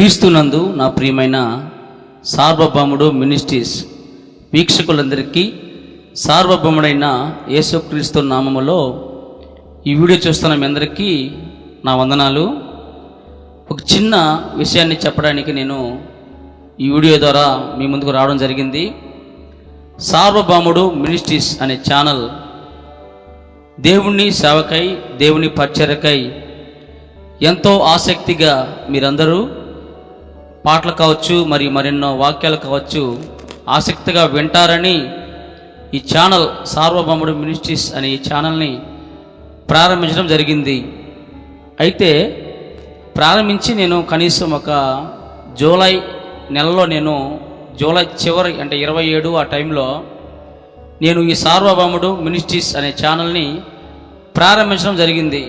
క్రీస్తునందు నా ప్రియమైన సార్వభౌముడు మినిస్ట్రీస్ వీక్షకులందరికీ సార్వభౌముడైన యేసుక్రీస్తు నామములో ఈ వీడియో చూస్తున్న మీ అందరికీ నా వందనాలు. ఒక చిన్న విషయాన్ని చెప్పడానికి నేను ఈ వీడియో ద్వారా మీ ముందుకు రావడం జరిగింది. సార్వభౌముడు మినిస్ట్రీస్ అనే ఛానల్ దేవుణ్ణి సేవకై దేవుని పరిచర్యకై ఎంతో ఆసక్తిగా మీరందరూ పాటలు కావచ్చు మరి మరెన్నో వాక్యాలు కావచ్చు ఆసక్తిగా వింటారని ఈ ఛానల్ సార్వభౌముడు మినిస్ట్రీస్ అనే ఈ ఛానల్ని ప్రారంభించడం జరిగింది. అయితే ప్రారంభించి నేను కనీసం ఒక జూలై నెలలో నేను జూలై చివరి అంటే ఇరవై ఏడు ఆ టైంలో నేను ఈ సార్వభౌముడు మినిస్ట్రీస్ అనే ఛానల్ని ప్రారంభించడం జరిగింది.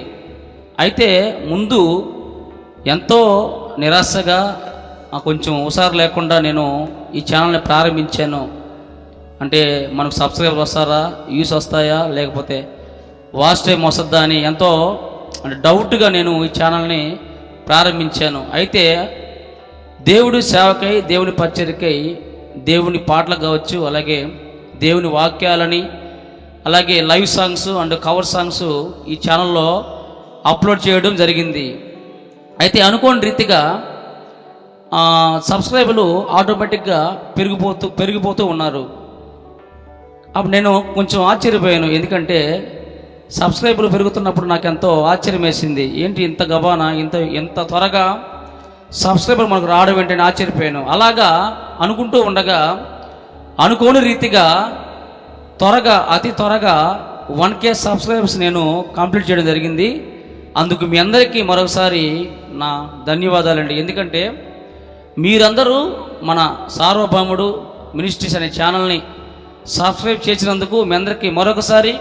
అయితే ముందు ఎంతో నిరాశగా కొంచెం హుషారు లేకుండా నేను ఈ ఛానల్ని ప్రారంభించాను. అంటే మనకు సబ్స్క్రైబర్ వస్తారా? వ్యూస్ వస్తాయా? లేకపోతే వాచ్ టైం వస్తుందా అని ఎంతో అంటే డౌట్గా నేను ఈ ఛానల్ని ప్రారంభించాను. అయితే దేవుడి సేవకై దేవుని పచ్చరికై దేవుని పాటలు కావచ్చు అలాగే దేవుని వాక్యాలని అలాగే live songs and cover songs ఈ ఛానల్లో అప్లోడ్ చేయడం జరిగింది. అయితే అనుకోని రీతిగా సబ్స్క్రైబర్లు ఆటోమేటిక్గా పెరిగిపోతూ పెరిగిపోతూ ఉన్నారు. అప్పుడు నేను కొంచెం ఆశ్చర్యపోయాను. ఎందుకంటే సబ్స్క్రైబర్లు పెరుగుతున్నప్పుడు నాకు ఎంతో ఆశ్చర్యం వేసింది ఏంటి ఇంత గబానా ఇంత ఎంత త్వరగా సబ్స్క్రైబర్ మనకు రావడం ఏంటని ఆశ్చర్యపోయాను. అలాగా అనుకుంటూ ఉండగా అనుకోని రీతిగా త్వరగా అతి త్వరగా వన్ కే సబ్స్క్రైబర్స్ నేను కంప్లీట్ చేయడం జరిగింది. అందుకు మీ అందరికీ మరొకసారి నా ధన్యవాదాలండి. ఎందుకంటే మీరందరూ మన సార్వభౌముడు మినిస్ట్రీస్ అనే ఛానల్ని సబ్స్క్రైబ్ చేసినందుకు మీ అందరికీ మరొకసారి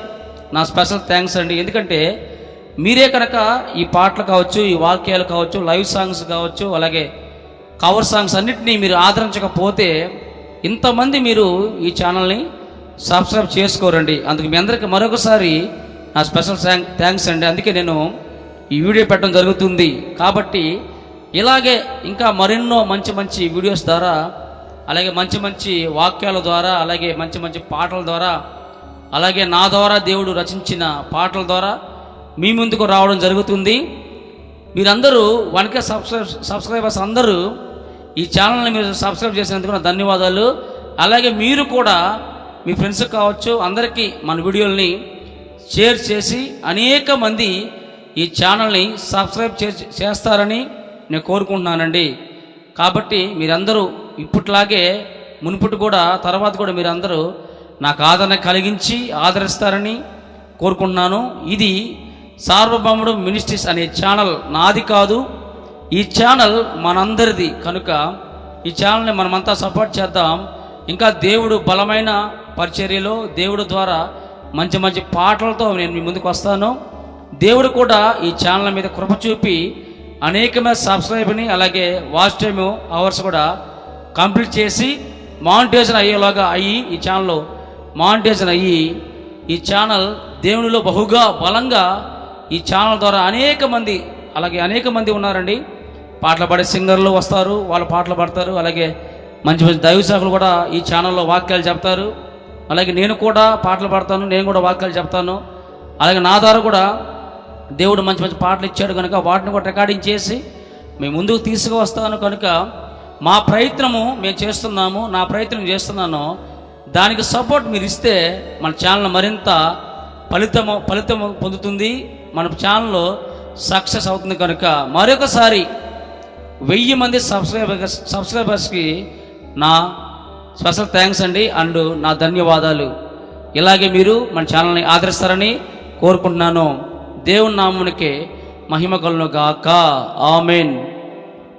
నా స్పెషల్ థ్యాంక్స్ అండి. ఎందుకంటే మీరే కనుక ఈ పాటలు కావచ్చు ఈ వాక్యాలు కావచ్చు లైవ్ సాంగ్స్ కావచ్చు అలాగే కవర్ సాంగ్స్ అన్నింటినీ మీరు ఆదరించకపోతే ఇంతమంది మీరు ఈ ఛానల్ని సబ్స్క్రైబ్ చేసుకోరండి. అందుకు మీ అందరికీ మరొకసారి నా స్పెషల్ థ్యాంక్స్ అండి. అందుకే నేను ఈ వీడియో పెట్టడం జరుగుతుంది. కాబట్టి ఇలాగే ఇంకా మరెన్నో మంచి మంచి వీడియోస్ ద్వారా అలాగే మంచి మంచి వాక్యాల ద్వారా అలాగే మంచి మంచి పాటల ద్వారా అలాగే నా ద్వారా దేవుడు రచించిన పాటల ద్వారా మీ ముందుకు రావడం జరుగుతుంది. మీరందరూ వన్కే సబ్స్క్రైబ్ సబ్స్క్రైబర్స్ అందరూ ఈ ఛానల్ని మీరు సబ్స్క్రైబ్ చేసినందుకు నా ధన్యవాదాలు. అలాగే మీరు కూడా మీ ఫ్రెండ్స్ కావచ్చు అందరికీ మన వీడియోల్ని షేర్ చేసి అనేక మంది ఈ ఛానల్ని సబ్స్క్రైబ్ చే- చేస్తారని నేను కోరుకుంటున్నానండి. కాబట్టి మీరందరూ ఇప్పట్లాగే మునుపుటి కూడా తర్వాత కూడా మీరందరూ నాకు ఆదరణ కలిగించి ఆదరిస్తారని కోరుకుంటున్నాను. ఇది సార్వభౌముడు మినిస్ట్రీస్ అనే ఛానల్ నాది కాదు. ఈ ఛానల్ మనందరిది. కనుక ఈ ఛానల్ని మనమంతా సపోర్ట్ చేద్దాం. ఇంకా దేవుడు బలమైన పరిచర్యలో దేవుడు ద్వారా మంచి మంచి పాటలతో నేను మీ ముందుకు వస్తాను. దేవుడు కూడా ఈ ఛానల్ మీద కృప చూపి అనేకమైన సబ్స్క్రైబ్ని అలాగే వాచ్ టైమ్ అవర్స్ కూడా కంప్లీట్ చేసి మానిటైజన్ అయ్యేలాగా అయ్యి ఈ ఛానల్ మానిటైజన్ అయ్యి ఈ ఛానల్ దేవునిలో బహుగా బలంగా ఈ ఛానల్ ద్వారా అనేక మంది అలాగే అనేక మంది ఉన్నారండి. పాటలు పాడే సింగర్లు వస్తారు వాళ్ళు పాటలు పాడతారు అలాగే మంచి మంచి దైవ కూడా ఈ ఛానల్లో వాక్యాలు చెప్తారు. అలాగే నేను కూడా పాటలు పాడతాను నేను కూడా వాక్యాలు చెప్తాను. అలాగే నా ద్వారా కూడా దేవుడు మంచి మంచి పాటలు ఇచ్చాడు కనుక వాటిని కూడా రికార్డింగ్ చేసి మేము ముందుకు తీసుకువస్తాను కనుక మా ప్రయత్నము మేము చేస్తున్నాము నా ప్రయత్నం చేస్తున్నాను. దానికి సపోర్ట్ మీరు ఇస్తే మన ఛానల్ మరింత ఫలితము ఫలితం పొందుతుంది. మన ఛానల్ సక్సెస్ అవుతుంది కనుక మరొకసారి వెయ్యి మంది సబ్స్క్రైబర్స్ సబ్స్క్రైబర్స్కి నా స్పెషల్ థ్యాంక్స్ అండి. అండ్ నా ధన్యవాదాలు. ఇలాగే మీరు మన ఛానల్ని ఆదరిస్తారని కోరుకుంటున్నాను. దేవుని నామునికి మహిమ కలను గాక ఆమెన్.